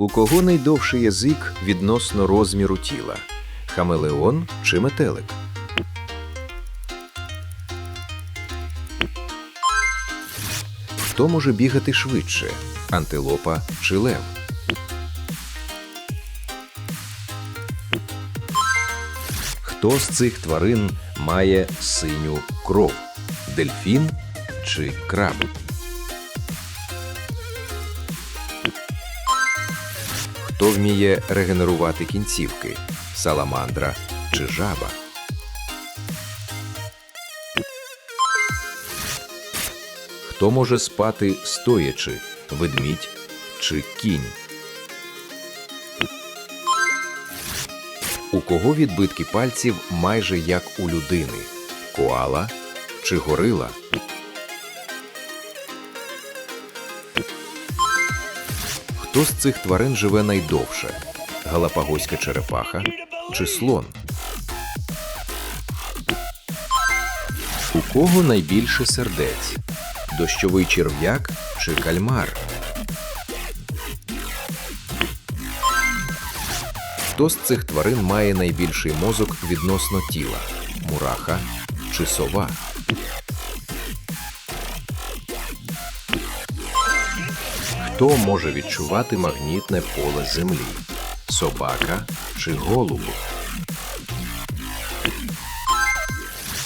У кого найдовший язик відносно розміру тіла? Хамелеон чи метелик? Хто може бігати швидше? Антилопа чи лев? Хто з цих тварин має синю кров? Дельфін чи краб? Хто вміє регенерувати кінцівки? Саламандра чи жаба? Хто може спати стоячи? Ведмідь чи кінь? У кого відбитки пальців майже як у людини? Коала чи горила? Хто з цих тварин живе найдовше? Галапагоська черепаха чи слон? У кого найбільше сердець? Дощовий черв'як чи кальмар? Хто з цих тварин має найбільший мозок відносно тіла? Мураха чи сова? Хто може відчувати магнітне поле Землі? Собака чи голуб?